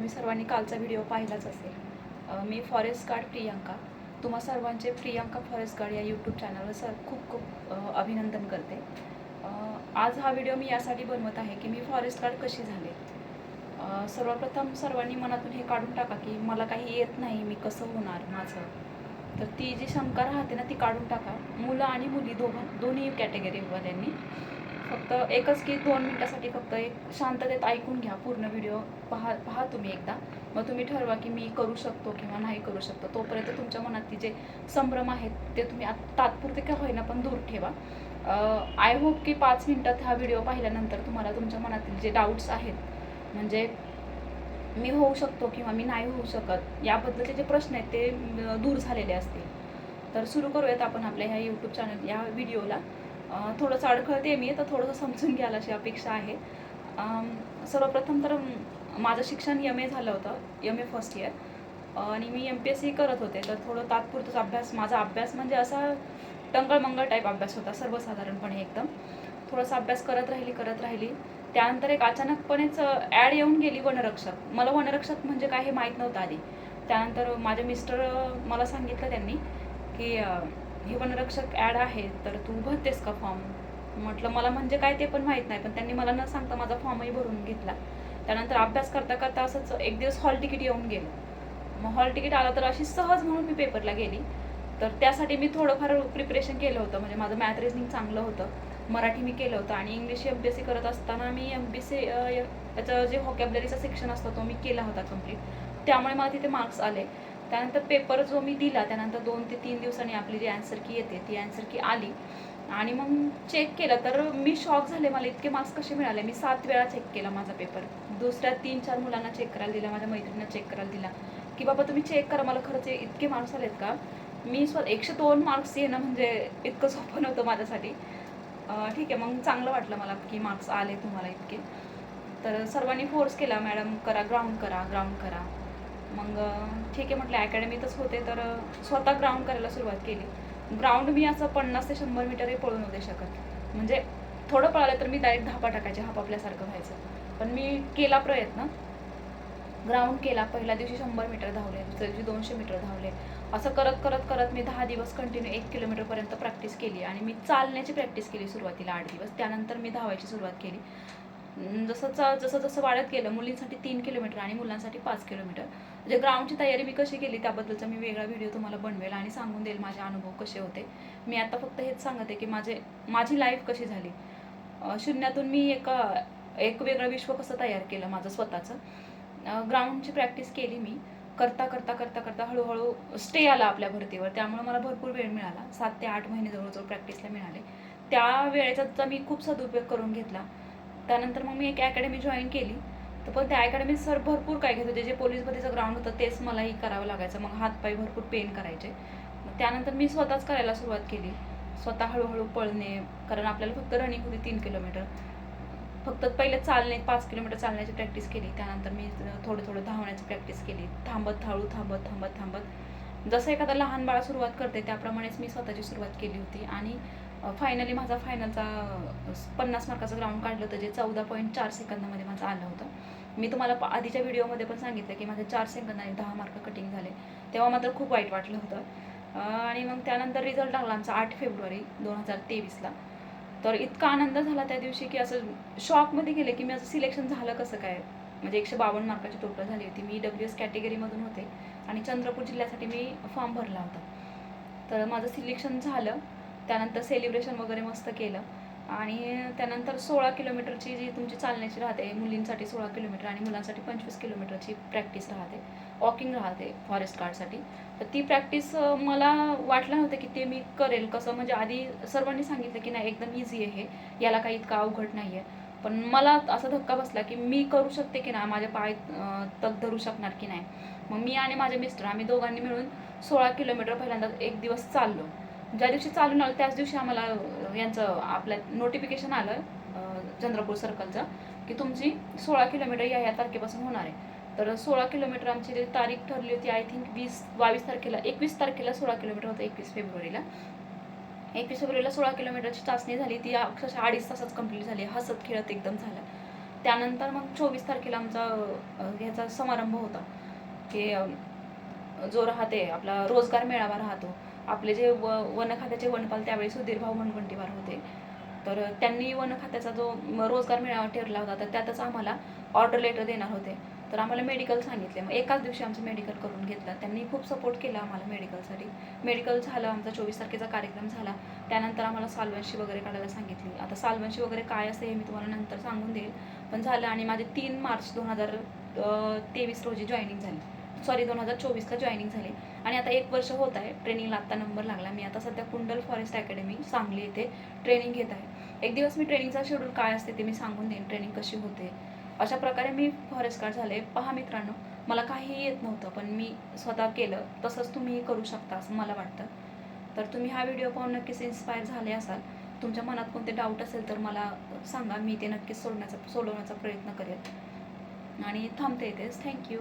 तुम्ही सर्वांनी कालचा व्हिडिओ पाहिलाच असेल. मी फॉरेस्ट गार्ड प्रियांका. तुम्हा सर्वांचे प्रियांका फॉरेस्ट गार्ड या यूट्यूब चॅनलवर सर खूप खूप अभिनंदन करते. आज हा व्हिडिओ मी यासाठी बनवत आहे की मी फॉरेस्ट गार्ड कशी झाले? सर्वप्रथम सर्वांनी मनातून हे काढून टाका की मला काही येत नाही मी कसं होणार माझं? तर ती जी शंका राहते ना ती काढून टाका. मुलं आणि मुली दोघं दोन्ही कॅटेगरीवाल्यांनी फक्त एकच की दोन मिनटासाठी फक्त एक शांततेत ऐकून घ्या पूर्ण व्हिडिओ. पहा पहा तुम्ही एकदा. मग तुम्ही ठरवा की मी करू शकतो किंवा नाही करू शकतो. तोपर्यंत तुमच्या मनात जे संभ्रम आहेत ते तुम्ही तात्पुरते का होईना पण दूर ठेवा. आय होप की पाच मिनटात हा व्हिडिओ पाहिल्यानंतर तुम्हाला तुमच्या मनातील जे डाऊट्स आहेत म्हणजे मी होऊ शकतो किंवा मी नाही होऊ शकत याबद्दलचे जे प्रश्न आहेत ते दूर झालेले असतील. तर सुरू करूयात आपण आपल्या ह्या यूट्यूब चॅनल या व्हिडिओला. थोडंसं अडखळते मी तर थोडंसं समजून घ्याल अशी अपेक्षा आहे. सर्वप्रथम तर माझं शिक्षण एम ए झालं होतं एम ए फर्स्ट इयर आणि मी एम पी एस सी करत होते तर थोडं तात्पुरतोच अभ्यास माझा अभ्यास म्हणजे असा टंगळमंगळ टाईप अभ्यास होता सर्वसाधारणपणे एकदम. थोडासा अभ्यास करत राहिली करत राहिली. त्यानंतर एक अचानकपणेच ॲड येऊन गेली वनरक्षक. मला वनरक्षक म्हणजे काय हे माहीत नव्हतं आधी. त्यानंतर माझे मिस्टर मला सांगितलं त्यांनी की हे वनरक्षक ॲड आहे तर तू भरतेस का फॉर्म म्हटलं मला म्हणजे काय ते पण माहीत नाही पण त्यांनी मला न सांगता माझा फॉर्मही भरून घेतला. त्यानंतर अभ्यास करता करता असंच एक दिवस हॉल तिकीट येऊन गेलं. मग हॉल तिकीट आलं तर अशी सहज म्हणून मी पेपरला गेली. तर त्यासाठी मी थोडंफार प्रिपरेशन केलं होतं म्हणजे माझं मॅथ रिजनिंग चांगलं होतं. मराठी मी केलं होतं आणि इंग्लिश एम बी सी करत असताना मी एम बी सी याचं जे व्हॉकॅबलरीचा सेक्शन असतो तो मी केला होता कंप्लीट त्यामुळे मला तिथे मार्क्स आले. त्यानंतर पेपर जो मी दिला त्यानंतर दोन ते तीन दिवसांनी आपली जी अँसर की येते ती अँसर की आली. आणि मग चेक केलं तर मी शॉक झाले. मला इतके मार्क्स कसे मिळाले? मी सात वेळा चेक केला माझा पेपर दुसऱ्या तीन चार मुलांना चेक करायला दिला माझ्या मैत्रिणींना चेक करायला दिला. की बाबा तुम्ही चेक करा मला खरंच इतके मार्क्स आलेत का? मी स्व एकशे दोन मार्क्स येणं म्हणजे इतकं सोपं नव्हतं माझ्यासाठी. ठीक आहे मग चांगलं वाटलं मला की मार्क्स आले तुम्हाला इतके. तर सर्वांनी फोर्स केला मॅडम करा ग्राउंड करा ग्राउंड करा. मग ठीक आहे म्हटलं अकॅडमीतच होते तर स्वतः ग्राउंड करायला सुरुवात केली. ग्राउंड मी असं पन्नास ते शंभर मीटरही पळू नव्हते शकत. म्हणजे थोडं पळालं तर मी डायरेक्ट धापा टाकायचे हाप आपल्यासारखं व्हायचं. पण मी केला प्रयत्न. ग्राउंड केला पहिल्या दिवशी शंभर मीटर धावले दुसऱ्या दिवशी दोनशे मीटर धावले. असं करत करत करत मी दहा दिवस कंटिन्यू एक किलोमीटरपर्यंत प्रॅक्टिस केली. आणि मी चालण्याची प्रॅक्टिस केली सुरुवातीला आठ दिवस. त्यानंतर मी धावायची सुरुवात केली. जसं चा जसं जसं वाढत गेलं मुलींसाठी तीन किलोमीटर आणि मुलांसाठी पाच किलोमीटर. म्हणजे ग्राउंडची तयारी मी कशी केली त्याबद्दलचा मी वेगळा व्हिडिओ तुम्हाला बनवेल आणि सांगून देईल माझे अनुभव कसे होते. मी आता फक्त हेच सांगते की माझे माझी लाईफ कशी झाली. शून्यातून मी एका एक वेगळं विश्व कसं तयार केलं माझं स्वतःचं. ग्राउंडची प्रॅक्टिस केली मी. करता करता करता करता हळूहळू स्टे आला आपल्या भरतीवर. त्यामुळे मला भरपूर वेळ मिळाला. सात ते आठ महिने जवळजवळ प्रॅक्टिसला मिळाले. त्या वेळेचा मी खूप सदुपयोग करून घेतला. त्यानंतर मग मी एक अकॅडमी जॉईन केली. तर पण त्या अकॅडमीत सर भरपूर काय घेत होते. जे पोलीस भरतीचं ग्राउंड होतं तेच मलाही करावं लागायचं. मग हातपाय भरपूर पेन करायचे. मग त्यानंतर मी स्वतःच करायला सुरुवात केली. स्वतः हळूहळू पळणे कारण आपल्याला फक्त रनिंग होती तीन किलोमीटर फक्त पहिले चालणे पाच किलोमीटर चालण्याची प्रॅक्टिस केली. त्यानंतर मी थोडं थोडं धावण्याची प्रॅक्टिस केली. थांबत हळू थांबत थांबत थांबत. जसं एखादा लहान बाळा सुरुवात करते त्याप्रमाणेच मी स्वतःची सुरुवात केली होती. आणि फायनली माझा फायनलचा पन्नास मार्काचं ग्राउंड काढलं होतं जे चौदा पॉईंट चार सेकंदामध्ये माझं आलं होतं. मी तुम्हाला आधीच्या व्हिडिओमध्ये पण सांगितलं की माझे चार सेकंदाने दहा मार्क कटिंग झाले. तेव्हा मात्र खूप वाईट वाटलं होतं. आणि मग त्यानंतर रिझल्ट लागला आमचा आठ फेब्रुवारी दोन हजार तेवीसला. तर इतका आनंद झाला त्या दिवशी की असं शॉकमध्ये गेले की मी असं सिलेक्शन झालं कसं काय? म्हणजे एकशे बावन्न मार्काची टोटल झाली होती. मी डब्ल्यू एस कॅटेगरीमधून होते आणि चंद्रपूर जिल्ह्यासाठी मी फॉर्म भरला होता. तर माझं सिलेक्शन झालं. त्यानंतर सेलिब्रेशन वगैरे मस्त केलं. आणि त्यानंतर सोळा किलोमीटरची जी तुमची चालण्याची राहते मुलींसाठी सोळा किलोमीटर आणि मुलांसाठी पंचवीस किलोमीटरची प्रॅक्टिस राहते. वॉकिंग राहते फॉरेस्ट गार्डसाठी तर ती प्रॅक्टिस मला वाटलं नव्हतं की ते मी करेल. कसं म्हणजे आधी सर्वांनी सांगितलं की नाही एकदम इझी आहे. हे याला काही इतका अवघड नाही आहे पण मला असा धक्का बसला की मी करू शकते की नाही माझ्या पाय तग धरू शकणार की नाही. मग मी आणि माझे मिस्टर आम्ही दोघांनी मिळून सोळा किलोमीटर पहिल्यांदा एक दिवस चाललो. ज्या दिवशी चालू आलं त्याच दिवशी आम्हाला यांचं आपल्या नोटिफिकेशन आलं चंद्रपूर सर्कलचं की तुमची सोळा किलोमीटर या या तारखेपासून होणार आहे. तर सोळा किलोमीटर आमची जी तारीख ठरली होती आय थिंक वीस बावीस तारखेला एकवीस तारखेला सोळा किलोमीटर होतं एकवीस फेब्रुवारीला. एकवीस फेब्रुवारीला सोळा किलोमीटरची चाचणी झाली ती अक्षरशः अडीच तासात कंप्लीट झाली हसत खेळत एकदम झालं. त्यानंतर मग चोवीस तारखेला आमचा ह्याचा समारंभ होता की जो राहते आपला रोजगार मेळावा राहतो. आपले जे व वन खात्याचे वनपाल त्यावेळी सुधीर भाऊ मुनगंटीवार होते. तर त्यांनी वन खात्याचा जो रोजगार मेळावा ठरला होता तर त्यातच आम्हाला ऑर्डर लेटर देणार होते. तर आम्हाला मेडिकल सांगितले. मग एकाच दिवशी आमचं मेडिकल करून घेतलं. त्यांनी खूप सपोर्ट केला आम्हाला मेडिकलसाठी मेडिकल झालं आमचा चोवीस तारखेचा कार्यक्रम झाला. त्यानंतर आम्हाला सालवंशी वगैरे काढायला सांगितली. आता सालवंशी वगैरे काय असते हे मी तुम्हाला नंतर सांगून देईल. पण झालं आणि माझे तीन मार्च दोन हजार तेवीस रोजी जॉईनिंग झाली. सॉरी दोन हजार चोवीसला जॉईनिंग झाली. आणि आता एक वर्ष होत आहे ट्रेनिंगला आत्ता नंबर लागला. मी आता सध्या कुंडल फॉरेस्ट अकॅडमी सांगली येथे ट्रेनिंग घेत आहे. एक दिवस मी ट्रेनिंगचा शेड्यूल काय असते ते मी सांगून देईन ट्रेनिंग कशी होते. अशा प्रकारे मी फॉरेस्ट गार्ड झाले. पहा मित्रांनो मला काहीही येत नव्हतं पण मी स्वतः केलं. तसंच तुम्हीही करू शकता असं मला वाटतं. तर तुम्ही हा व्हिडिओ पाहून नक्कीच इन्स्पायर झाले असाल. तुमच्या मनात कोणते डाऊट असेल तर मला सांगा. मी ते नक्कीच सोडण्याचा सोडवण्याचा प्रयत्न करेल. आणि थांबते इथेच. थँक्यू